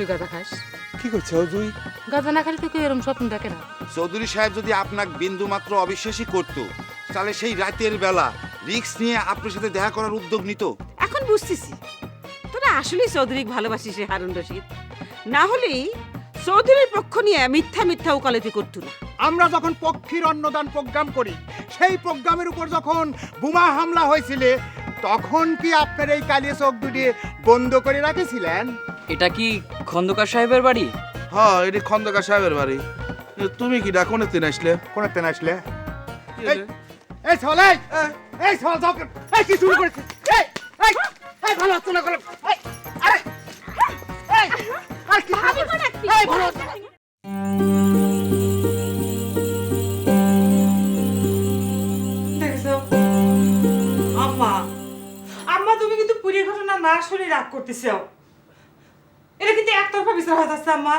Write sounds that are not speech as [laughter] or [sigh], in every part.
তুই গাঁজা খাস? কি করছ তুই গাঁজা না খালি তুই কেউ এরম স্বপ্ন দেখে না। চৌধুরী সাহেব যদি আপনাকে বিন্দু মাত্র অবিশ্বাসী করত তাহলে সেই রাতের বেলা রিক্স নিয়ে আপনার সাথে দেখা করার উদ্যোগ নিত। এখন বুঝতেছি। তোরা আসলেই চৌধুরী ভালোবাসিস রে হারুন রশিদ। না হলেই চৌধুরীর পক্ষ নিয়ে মিথ্যা মিথ্যা ওকালতি করতো না। আমরা যখন পক্ষীর অন্নদান প্রোগ্রাম করি সেই প্রোগ্রামের উপর যখন বোমা হামলা হয়েছিল তখন কি আপনার এই কালিয়া চোখ দুটি বন্ধ করে রাখেছিলেন? এটা কি খন্দকার সাহেবের বাড়ি? হ্যাঁ এটি খন্দকার সাহেবের বাড়ি। তুমি কি ডাকনে তিন আসলে? কোন তেন আসলে? এই রে? এই ছলে এই! এই কি শুরু করেছে? এই এই এই ভালো হচ্ছে না এই আরে! এই আর কি? এই ভালো না। আম্মা আম্মা তুমি কিন্তু পুরী ঘটনা না শুনে রাগ করতেছো। এটা কিন্তু একতরফা বিচার হয়ে যাচ্ছে আম্মা।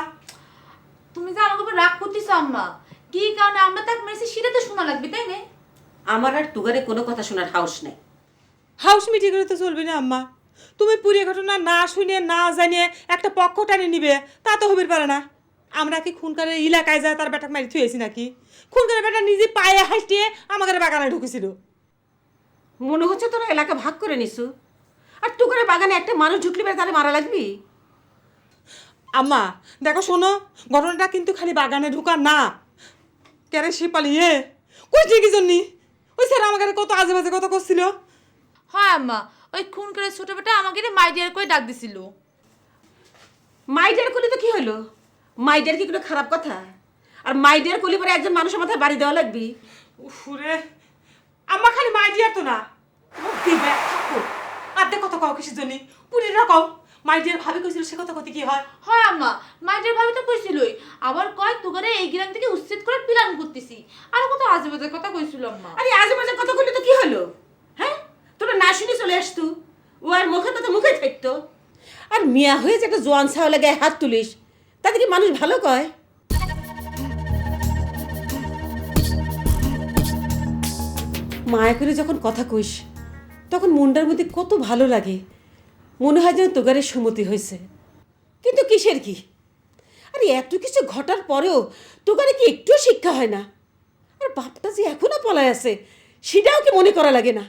তুমি যে আমাকে উপর রাগ করতেছো আম্মা কি কারণে? আমরা তাক মেরেছি সেটা তো শোনা লাগবে তাই না? আমার আর তুগারে কোনো কথা শোনার হাউস নেই। হাউস মিটিং করে তো চলবে না আম্মা। তুমি পুরী ঘটনা না শুনে না জানিয়ে একটা পক্ষ টানে নিবে তা তো হবির পারে না। আমরা কি খুনকারের এলাকায় যায় তার বেটাকে মারি থুয়েছি নাকি? খুনকারের বেটা নিজে পায়ে হাসটিয়ে আমাদের বাগানে ঢুকেছিল। মনে হচ্ছে তোরা এলাকা ভাগ করে নিছু। আর তুগারে বাগানে একটা মানুষ ঢুকলি বেড়ে তাহলে মারা লাগবি? আম্মা দেখো শোনো ঘটনাটা কিন্তু খালি বাগানে ঢুকা না। কেরে সে পালিয়ে কই কি জন্যি? ওই স্যার আমাকে কত আজে বাজে কথা করছিল। হয় আম্মা ওই খুন করে ছোট বেটা আমাকে মাই ডিয়ার করে ডাক দিছিল। মাইডের কলি তো কি হলো মাইডের কি কোনো খারাপ কথা? আর মাইডের কলি পরে একজন মানুষের মাথায় বাড়ি দেওয়া লাগবি? উফুরে আম্মা খালি মাই ডিয়ার তো না। দিবে আর দেখ কত কাউ কিসের জন্য? পুরীর রকম। মাই ডিয়ার ভাবি কইছিল সে কথা কত কি হয়? হয় আম্মা মাই ডিয়ার ভাবি তো কইছিলই আবার কয় তুগারে এই গ্রাম থেকে উচ্ছেদ করে প্ল্যান করতেছি। আর কত আজে বাজে কথা কইছিল আম্মা। আরে আজে বাজে কথা কলি তো কি হলো? হ্যাঁ? তোরা না শুনে চলে আসতু? ও আর মুখে তো মুখে থাকতো। আর মিয়া হয়ে যে একটা জোয়ান ছাওয়ালে গায়ে হাত তুলিস তাতে কি মানুষ ভালো কয়? মায়া করে যখন কথা কইস তখন মনটার মধ্যে কত ভালো লাগে। মনে হয় যেন তোগারের সম্মতি হয়েছে। কিন্তু কিসের কি? আরে এত কিছু ঘটার পরেও তোগারে কি একটুও শিক্ষা হয় না? আর বাপটা যে এখনও পলায় আছে সেটাও কি মনে করা লাগে না?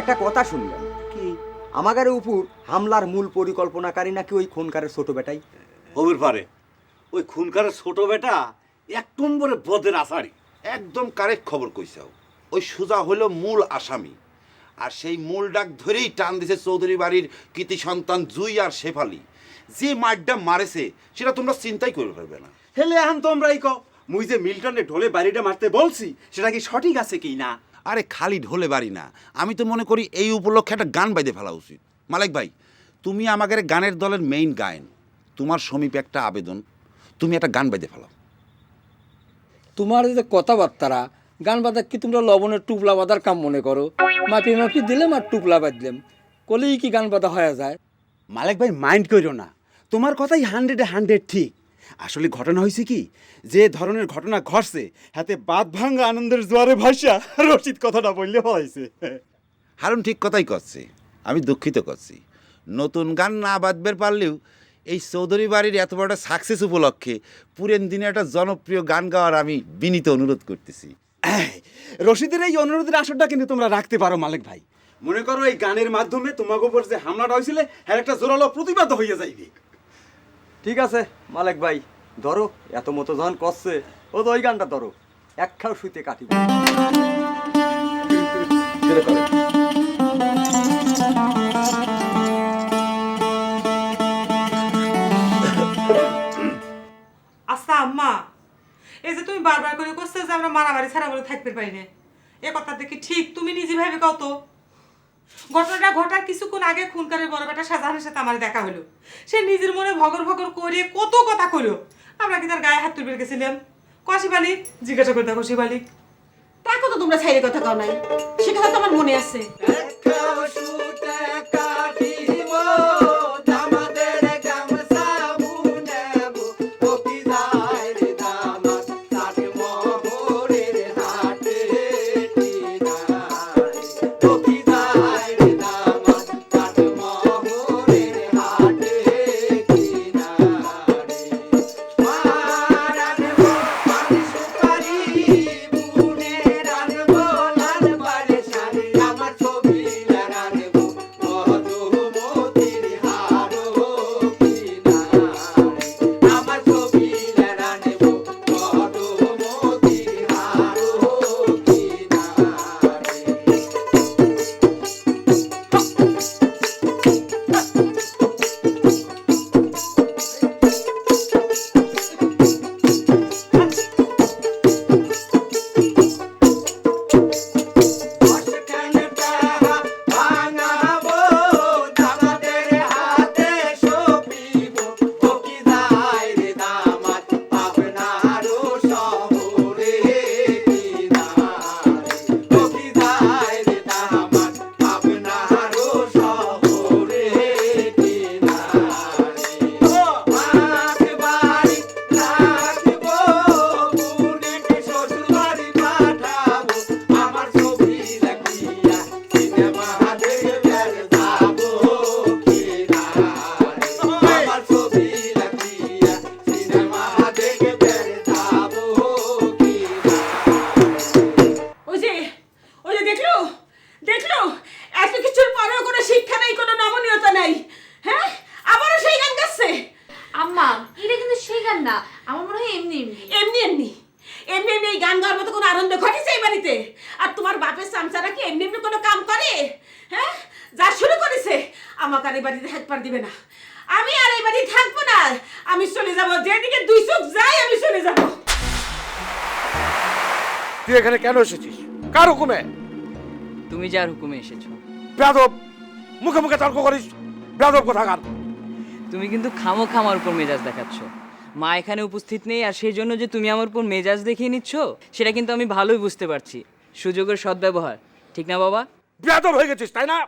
একটা কথা শুনলাম কি আমাদের উপর হামলার মূল পরিকল্পনাকারী নাকি ওই খুনকারের ছোট বেটাই? হবির পারে ওই খুনকারের ছোট বেটা এক নম্বরে বদের আসারি একদম কারেক্ট খবর কইসাও ওই সুজা হলো মূল আসামি। আর সেই মূল ডাক ধরেই টান দিছে চৌধুরী বাড়ির কৃতি সন্তান জুই আর শেফালি। যে মারটা মারেছে সেটা তোমরা চিন্তাই করে পারবে না। হেলে এখন তোমরাই কও মুই যে মিল্টনে ঢোলে বাড়িটা মারতে বলছি সেটা কি সঠিক আছে কি না? আরে খালি ঢোলে বাড়ি না। আমি তো মনে করি এই উপলক্ষে একটা গান বাইতে ফেলা উচিত। মালিক ভাই তুমি আমাদের গানের দলের মেইন গায়ন। তোমার সমীপে একটা আবেদন। তুমি একটা গান বাইতে ফেলাও। তোমার যে কথাবার্তারা গান বাজা কি তোমরা লবণের টুপলা বাঁধার কাম মনে করো? মাপি মাপি দিলাম আর টুপলা বাঁধলাম কলেই কি গান বাঁধা হয়ে যায়? মালিক ভাই মাইন্ড করিও না। তোমার কথাই হান্ড্রেডে হান্ড্রেড ঠিক। আসলে ঘটনা হয়েছে কি যে ধরনের ঘটনা ঘটছে হাতে বাদ ভাঙ্গা আনন্দের জোয়ারে ভাষা রশিদ কথাটা বললে হয়েছে। হারুন ঠিক কথাই করছে আমি দুঃখিত করছি। নতুন গান না বাঁধবার পারলেও এই চৌধুরী বাড়ির এত বড় সাকসেস উপলক্ষে পুরেন দিনে একটা জনপ্রিয় গান গাওয়ার আমি বিনীত অনুরোধ করতেছি। [clears throat] রশিদের এই অনুরোধের আসরটা কিন্তু তোমরা রাখতে পারো মালিক ভাই। মনে করো এই গানের মাধ্যমে তোমাকে উপর যে হামলাটা হয়েছিল হ্যাঁ একটা জোরালো প্রতিবাদ হয়ে যাইবে। ঠিক আছে, মালিক ভাই, ধরো, এত মতো যখন করছে, ও তো ওই গানটা ধরো এক খাও শুইতে কাটিব আম্মা এই যে তুমি বারবার করে করছ যে আমরা মারামারি ছাড়া বলে থাকতে পারি না। এ কথা দেখি ঠিক তুমি নিজে ভাবে কত ঘটনাটা ঘটার কিছুক্ষণ আগে খুনকারের বড় বেটা শাহজাহানের সাথে আমার দেখা হলো সে নিজের মনে ভগর ভগর করে কত কথা কইলো। আমরা কি তার গায়ে হাত তুলবে গেছিলাম কষি বালিক জিজ্ঞাসা করে দেখো শিবালিক তা কত তোমরা ছাইরে কথা কও নাই সে কথা তো আমার মনে আছে। দিবে না। আমি আর এই বাড়ি থাকব না। আমি চলে যাব। যেদিকে দুই চোখ যাই আমি চলে যাব। তুই এখানে কেন এসেছিস? কার হুকুমে? তুমি যার হুকুমে এসেছ। বেদব মুখে মুখে তর্ক করিস। বেদব কোথাকার? তুমি কিন্তু খামো খামার উপর মেজাজ দেখাচ্ছ। মা এখানে উপস্থিত নেই আর সেই জন্য যে তুমি আমার উপর মেজাজ দেখিয়ে নিচ্ছ সেটা কিন্তু আমি ভালোই বুঝতে পারছি। সুযোগের সদ্ব্যবহার ঠিক না বাবা? বেদব হয়ে গেছিস তাই না?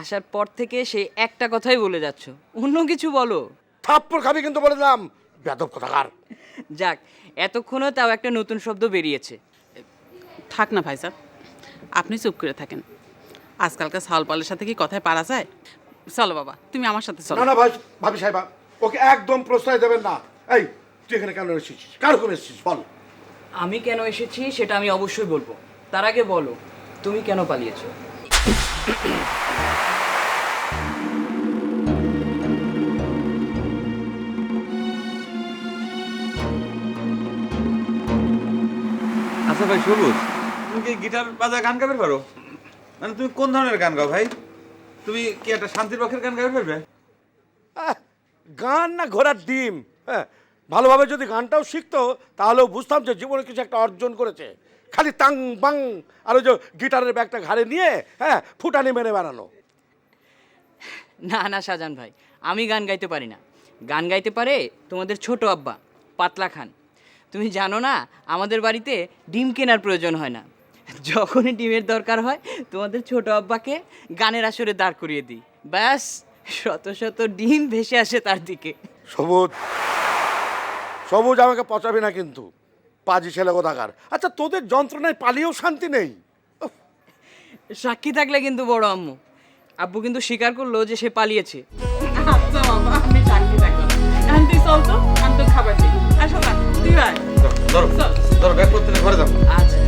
আসার পর থেকে সেই একটা কথাই বলে যাচ্ছ। অন্য কিছু বলো। থাপ্পড় খাবি কিন্তু বলে দিলাম। বেদব কোথাকার। যাক এতক্ষণও তাও একটা নতুন শব্দ বেরিয়েছে। থাক না ভাই স্যার আপনি চুপ করে থাকেন। আজকালকার সালপালের সাথে কি কথায় পারা যায়? চলো বাবা তুমি আমার সাথে চলো। না না ভাই ভাবি সাহেবা ওকে একদম প্রশ্রয় দেবেন না। এই তুই এখানে কেন এসেছিস? কার হুকুমে এসেছিস বল। আমি কেন এসেছি সেটা আমি অবশ্যই বলব। তার আগে বলো তুমি কেন পালিয়েছো? আচ্ছা ভাই, সবুজ, তুমি কি গিটার বাজায় গান গাবে পারো? মানে তুমি কোন ধরনের গান গাও ভাই? তুমি কি একটা শান্তির পক্ষের গান গাবে পারবে? গান না ঘোড়ার ডিম? হ্যাঁ ভালোভাবে যদি গানটাও শিখতো, তাহলেও বুঝতাম যে জীবনে কিছু একটা অর্জন করেছে। খালি তাং বাং আর ওই যে গিটারের ব্যাগটা ঘাড়ে নিয়ে হ্যাঁ ফুটানি মেরে বেড়ানো। না না শাহজান ভাই আমি গান গাইতে পারি না। গান গাইতে পারে তোমাদের ছোট আব্বা পাতলা খান। তুমি জানো না আমাদের বাড়িতে ডিম কেনার প্রয়োজন হয় না। যখনই ডিমের দরকার হয় তোমাদের ছোট আব্বাকে গানের আসরে দাঁড় করিয়ে দিই। ব্যাস শত শত ডিম ভেসে আসে তার দিকে। সবুজ সবুজ আমাকে পচাবে না কিন্তু। পাজি ছেলে কোথাকার? আচ্ছা তোদের যন্ত্রণায় পালিয়েও শান্তি নেই। সাক্ষী থাকলে কিন্তু বড় আম্মু। আব্বু কিন্তু স্বীকার করল যে সে পালিয়েছে। আচ্ছা বাবা আমি চাকরি থাকলাম। এখন তুই চল তো আমি তো খাবার দিই। আসো না তুই আয়। ধরো ধরো ব্যাগ করতে ঘরে যাব। আচ্ছা।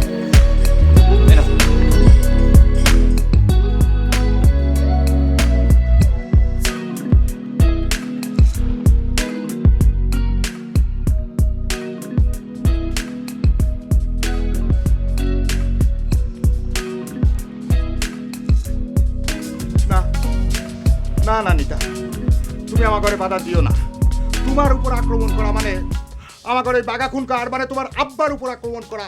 না না নিতা তুমি আমার ঘরে বাধা দিও না। তোমার উপর আক্রমণ করা মানে আমার ঘরে বাঘা খুন কার মানে তোমার আব্বার উপর আক্রমণ করা।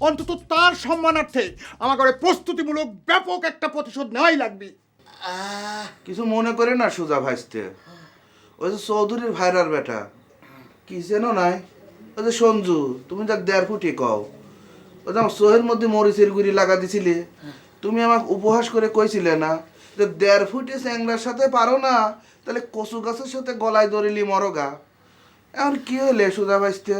অন্তত তার সম্মানার্থে আমার ঘরে প্রস্তুতিমূলক ব্যাপক একটা প্রতিশোধ নেওয়াই লাগবে। কিছু মনে করে না সুজা ভাইস্তে। ওই যে চৌধুরীর ভাইরার বেটা। কি যেন নাই। ওই যে সঞ্জু, তুমি যাক দেড় ফুটি কও। ওই যে আমার সোহের মধ্যে মরিচের গুড়ি লাগা দিছিলে। তুমি আমাকে উপহাস করে কইছিলে না যে দেড় ফুটে চ্যাংড়ার সাথে পারো না। তাহলে কচু গাছের সাথে গলায় ধরিলি মরগা। এখন কি হলে সুজা ভাইস্তে?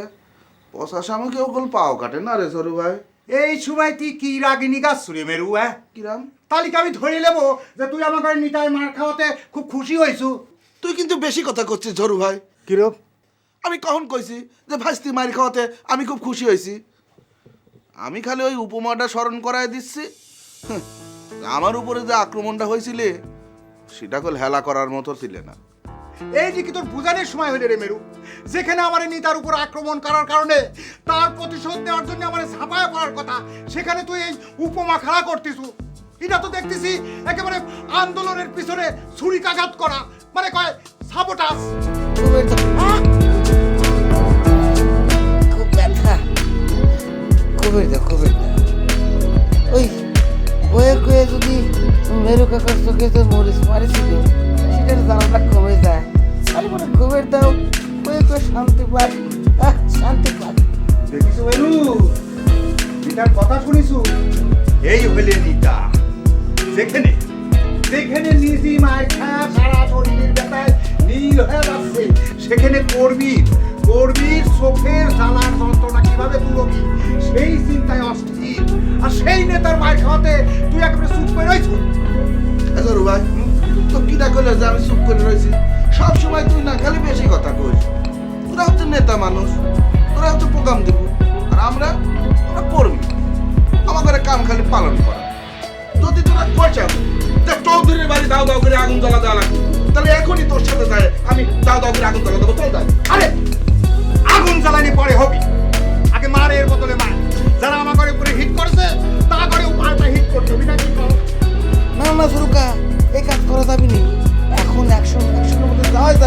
পশা সামুকে ওগুলো পাও কাটে না রে সরু ভাই। এই সময় তুই কি রাগিনী গাছ সুরে মেরু হ্যাঁ? কিরাম তালিকা আমি ধরে নেব যে তুই আমাকে নিতাই মার খাওয়াতে খুব খুশি হয়েছু তুই কিন্তু বেশি কথা করছিস ঝরু ভাই। কিরম আমি কখন কইছি যে ভাইস্তি মারি খাওয়াতে আমি খুব খুশি হয়েছি আমি খালি ওই উপমাটা স্মরণ করায় দিচ্ছি। আমার উপরে যে আক্রমণটা হয়েছিল সেটা কল হেলা করার মতো ছিল না। এই যে কি তোর বুঝানোর সময় হইলে রে মেরু? যেখানে আমার নিতার উপর আক্রমণ করার কারণে তার প্রতিশোধ নেওয়ার জন্য আমার ছাপায় পড়ার কথা সেখানে তুই এই উপমা খাড়া করতিস এটা তো দেখতেছি একেবারে আন্দোলনের পিছনে ছুরিকাঘাত করা। মানে কয় সাবোটাস খুব ব্যথা। কবে দা কবে দা ওই কয়ে কয়ে যদি মেরু কাকার চোখে তো মরিচ মারিছিল সেটার জানাটা কমে যায়। আরে মনে খবর দাও কয়ে কয়ে শান্তি আহ, শান্তি পাই। দেখিস মেরু নিতার কথা শুনিছু? এই হইলে নিতা। যেখানে যেখানে নিজে মায়ের খায়া সারা শরীরের ব্যথায় নীল হয়ে যাচ্ছে। সেখানে কর্মীর কর্মীর চোখের জ্বালার যন্ত্রণা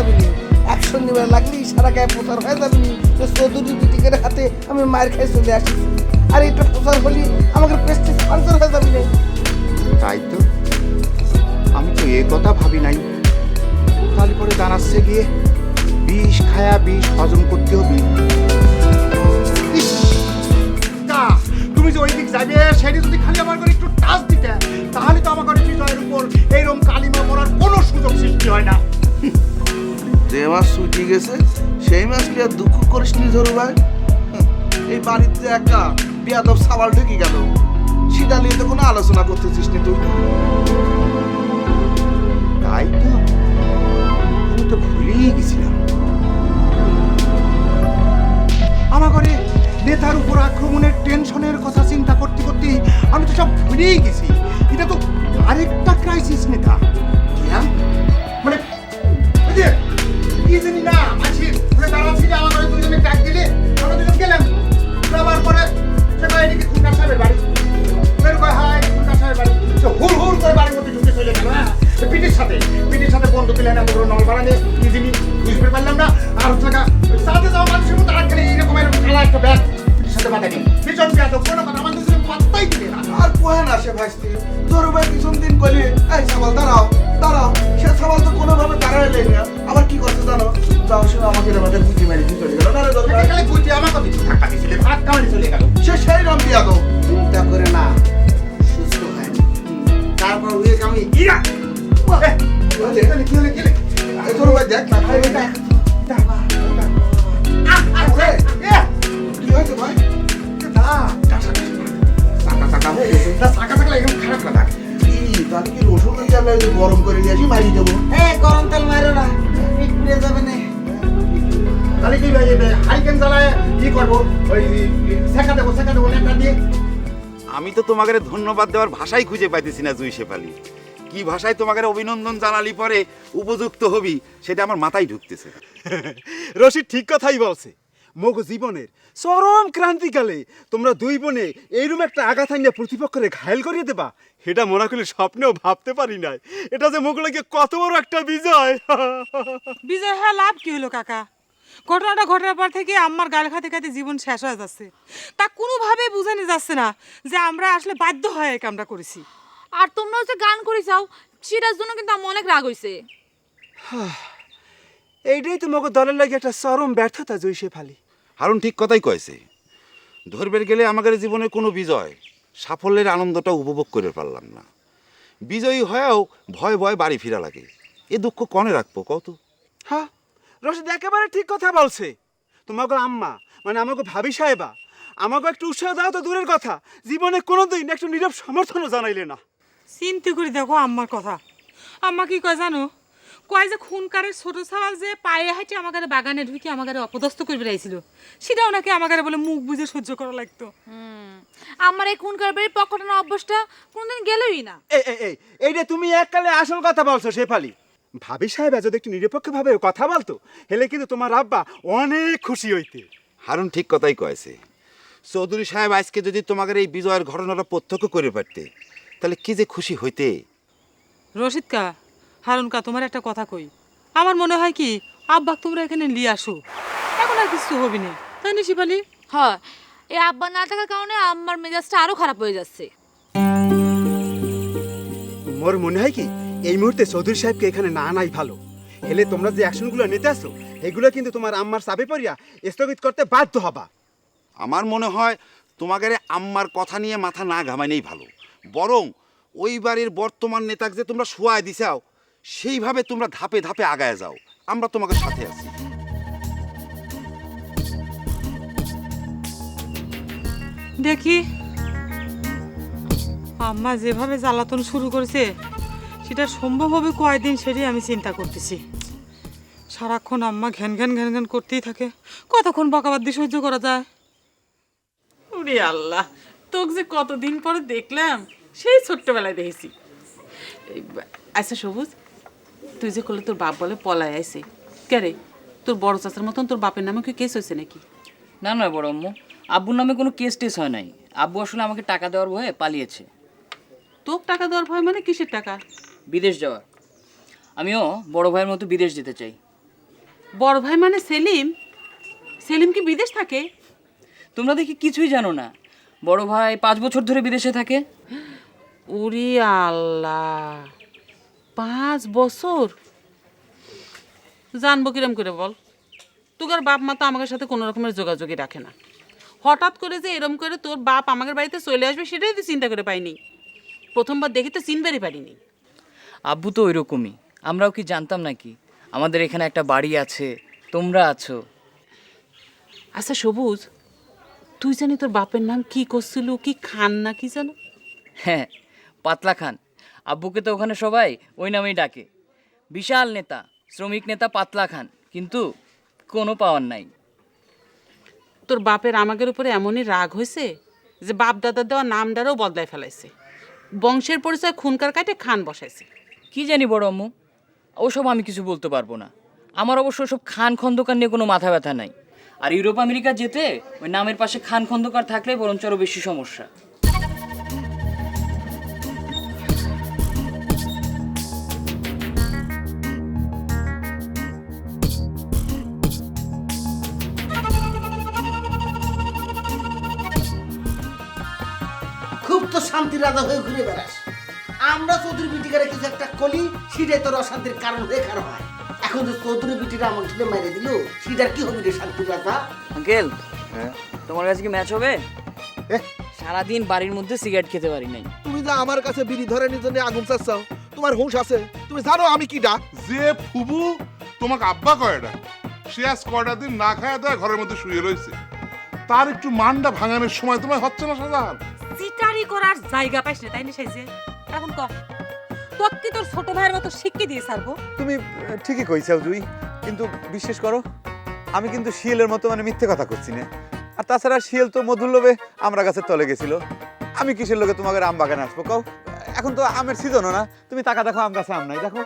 যাবে নি অ্যাকশন নেবার লাগলেই সারা গায়ে প্রচার হয়ে যাবে নি যে চৌধুরী বিটিকের হাতে আমি মায়ের খাই চলে আসিছি। আর এটা প্রচার হলে আমাকে প্রেস্টিজ পাঞ্চার হয়ে যাবে না তাই তো। আমি তো এ কথা ভাবি নাই। তাহলে পরে দাঁড়াচ্ছে গিয়ে বিষ খায়া বিষ হজম করতে হবে। তা, তুমি যে ওই দিক যাবে সেটি যদি খালি আমার করে একটু টাচ দিতে তাহলে তো আমার বিজয়ের উপর এইরকম কালিমা পড়ার কোনো সুযোগ সৃষ্টি হয় না। যে মাছ শুকিয়ে গেছে। সেই মাছ কি আর দুঃখ করিস নি ধরু ভাই। এই বাড়িতে একটা বিয়াদব সাবাল ঢুকে গেল। সেটা নিয়ে তো কোনো আলোচনা করতেছিস নি তাই। ভীষণ ব্যাগ কথা আমার দুজনে পাত্তাই দিলে না। আর কোহে না সে ভাইস্তি। ভাই পিছন দিন কইলি এই সাবাল দাঁড়াও দাঁড়াও সে সাবাল তো কোনোভাবে দাঁড়াইলে না। আবার কি করছে জানো? যাও সে আমাকে আমাদের বুঝি মারি দিয়ে চলে গেল। না রে দরকার ধাক্কা দিছিলে ভাত কামানি চলে গেল। সে সেই নাম দিয়া তো চিন্তা করে না সুস্থ হয় তারপর উয়ে আমি ইরা। এ, কি হলে কি হলে কি হলে? এই ভাই দেখ না ভাই এটা কি হয়েছে ভাই? কি তাহলে কি রসুন চালে গরম করে নিয়ে আসি মারি দেবো? এ গরম তেল মারো না পুড়ে যাবে না। তাহলে কি ভাই হারিকেন জ্বালায় কি করব? ওই শেখা দেবো শেখা দেবো একটা দিয়ে। আমি তো তোমাকে ধন্যবাদ দেওয়ার ভাষাই খুঁজে পাইতেছি না জুই শেফালি। কি ভাষায় তোমাকে অভিনন্দন জানালি পরে উপযুক্ত হবি সেটা আমার মাথায় ঢুকতেছে। [laughs] রশিদ ঠিক কথাই বলছে। মোগ জীবনের চরম ক্রান্তিকালে তোমরা দুই বোনে এইরকম একটা আঘাত আনিয়া প্রতিপক্ষরে ঘায়ল করিয়ে দেবা এটা মনে করলে স্বপ্নেও ভাবতে পারি নাই। এটা যে মোগ লাগে কত বড় একটা বিজয়! [laughs] বিজয় হ্যাঁ লাভ কি হলো কাকা? ঘটনাটা ঘটার পর থেকে আমার গাল খাতে খাতে জীবন শেষ হয়ে যাচ্ছে। তা কোনোভাবে বুঝানো যাচ্ছে না যে আমরা আসলে বাধ্য হয়ে এই কামটা করেছি। আর তোমরা হচ্ছে গান করে যাও সেটার জন্য কিন্তু আমার অনেক রাগ হইছে। [sighs] এইটাই তো মোগ দলের লাগে একটা চরম ব্যর্থতা জয়ী শেফালি। হারুন ঠিক কথাই কয়েছে। ধরবের গেলে আমাদের জীবনে কোনো বিজয় সাফল্যের আনন্দটা উপভোগ করে পারলাম না। বিজয়ী হয়েও ভয় ভয় বাড়ি ফিরা লাগে। এ দুঃখ কনে রাখব কত হ্যাঁ রশিদ একেবারে ঠিক কথা বলছে। তোমাকে আম্মা মানে আমাকে ভাবি সাহেবা আমাকে একটু উৎসাহ দাও তো দূরের কথা। জীবনে কোনোদিন একটু নীরব সমর্থনও জানাইলে না। চিন্তা করে দেখো আম্মার কথা। আম্মা কি কয় জানো? কয় যে খুনকারের ছোট সাওয়াল যে পায়ে হাঁটে আমার গায়ে বাগানে ঢুকে আমার গায়ে অপদস্থ করে বেড়াইছিল। সেটা ওনাকে আমার গায়ে বলে মুখ বুঝে সহ্য করা লাগতো। আমার এই খুন করে বাড়ির পকেটানো অভ্যাসটা কোনদিন গেলই না। এই এই এই এইটা তুমি এককালে আসল কথা বলছো শেফালি। ভাবি সাহেব যদি একটু নিরপেক্ষভাবে কথা বলতো হেলে কিন্তু তোমার আব্বা অনেক খুশি হইতে। হারুন ঠিক কথাই কয়েছে। চৌধুরী সাহেব আজকে যদি তোমাদের এই বিজয়ের ঘটনাটা প্রত্যক্ষ করে পারতে তাহলে কি যে খুশি হইতে? রশিদ কা হারুন কা তোমার একটা কথা কই। আমার মনে হয় কি আব্বাক তোমরা এখানে নিয়ে আসো। এখন আর কিছু হবি না। তাই না শিপালি হয় এই আব্বা না থাকার কারণে আমার মেজাজটা আরও খারাপ হয়ে যাচ্ছে। মোর মনে হয় কি এই মুহূর্তে চৌধুরী সাহেবকে এখানে না নাই ভালো? হেলে তোমরা যে অ্যাকশনগুলো নিতে আসো এগুলো কিন্তু তোমার আম্মার চাপে পড়িয়া স্থগিত করতে বাধ্য হবা। আমার মনে হয় তোমাদের আম্মার কথা নিয়ে মাথা না ঘামাইনেই ভালো। বরং ওই বাড়ির বর্তমান নেতাকে যে তোমরা শোয়ায় দিছাও সেইভাবে তোমরা ধাপে ধাপে আগায় যাও। আমরা তোমাকে সাথে আছি। দেখি। আম্মা যেভাবে জ্বালাতন শুরু করেছে সেটা সম্ভব হবে কয়দিন সেটাই আমি চিন্তা করতেছি। সারাক্ষণ আম্মা ঘ্যান ঘ্যান ঘ্যান ঘ্যান করতেই থাকে। কতক্ষণ বকাবাদ দিয়ে সহ্য করা যায়? ওরে আল্লাহ তোকে যে কতদিন পরে দেখলাম সেই ছোট্টবেলায় দেখেছি। এই আচ্ছা সবুজ তুই যে করলে তোর বাপ বলে পলায় আইছে। কে রে? তোর বড় চাচার মতন তোর বাপের নামে কি কেস হয়েছে নাকি? না না বড় আম্মু আব্বুর নামে কোনো কেস টেস হয় নাই। আব্বু আসলে আমাকে টাকা দেওয়ার ভয়ে পালিয়েছে। তোর টাকা দেওয়ার ভয় মানে কিসের টাকা? বিদেশ যাওয়ার। আমিও বড় ভাইয়ের মতো বিদেশ যেতে চাই। বড় ভাই মানে সেলিম? সেলিম কি বিদেশ থাকে? তোমরা দেখি কিছুই জানো না। বড় ভাই পাঁচ বছর ধরে বিদেশে থাকে। [gasps] উরি আল্লাহ। পাঁচ বছর। জানব কিরম করে বল? তোর বাপ মা তো আমাদের সাথে কোনো রকমের যোগাযোগই রাখে না। হঠাৎ করে যে এরম করে তোর বাপ আমাদের বাড়িতে চলে আসবে সেটাই তো চিন্তা করে পাইনি। প্রথমবার দেখে তো চিনবারই পারিনি। আব্বু তো ওইরকমই। আমরাও কি জানতাম নাকি? আমাদের এখানে একটা বাড়ি আছে তোমরা আছো। আচ্ছা সবুজ তুই জানি তোর বাপের নাম কি করছিল কি খান না কি জানো হ্যাঁ পাতলা খান। আব্বুকে তো ওখানে সবাই ওই নামেই ডাকে। বিশাল নেতা শ্রমিক নেতা পাতলা খান কিন্তু কোনো পাওয়ার নাই। তোর বাপের আমাদের উপরে এমনই রাগ হয়েছে যে বাপ দাদার দেওয়া নামটারও বদলায় ফেলাইছে। বংশের পরিচয় খুনকার কাটে খান বসাইছে। কি জানি বড় আম্মু ওসব আমি কিছু বলতে পারব না। আমার অবশ্য সব খান খন্দকার নিয়ে কোনো মাথা ব্যথা নাই। আর ইউরোপ আমেরিকা যেতে ওই নামের পাশে খান খন্দকার থাকলে বরঞ্চ আরও বেশি সমস্যা। রাজা হয়ে ঘুরে বেড়াস। আমরা চৌধুরী বিটিকারে কিছু একটা কলি সেটাই তোর অশান্তির কারণ হয়ে কারও হয়। এখন যে চৌধুরী বিটিরা আমার ছেলে মেরে দিল সেটার কি হবে রে শান্তি রাজা? আঙ্কেল তোমার কাছে কি ম্যাচ হবে? সারাদিন বাড়ির মধ্যে সিগারেট খেতে পারি নাই। তুমি যা আমার কাছে বিড়ি ধরে নিজনে আগুন চাচ্ছাও তোমার হুঁশ আছে। তুমি জানো আমি কি ডাক? যে ফুবু তোমাকে আব্বা কয়টা সে আজ কয়টা দিন না খায় দেয় ঘরের মধ্যে শুয়ে রয়েছে। তার একটু মানটা ভাঙানোর সময় তোমার হচ্ছে না চিটারি করার জায়গা পাইস না, তাই না সাইজে? এখন কর তোর কি তোর ছোট ভাইয়ের মতো শিক্ষা দিয়ে সারবো তুমি ঠিকই কইছাও জুই কিন্তু বিশ্বাস করো, আমি কিন্তু শিয়ালের মতো মানে মিথ্যে কথা করছি না। আর তাছাড়া শিয়াল তো মধুর লোভে আমরা গাছের তলে গেছিল। আমি কিসের লোকে তোমাকে আম বাগানে আসব? কও, এখন তো আমের সিজনও না, তুমি টাকা দেখো আম গাছে আম নাই, দেখো।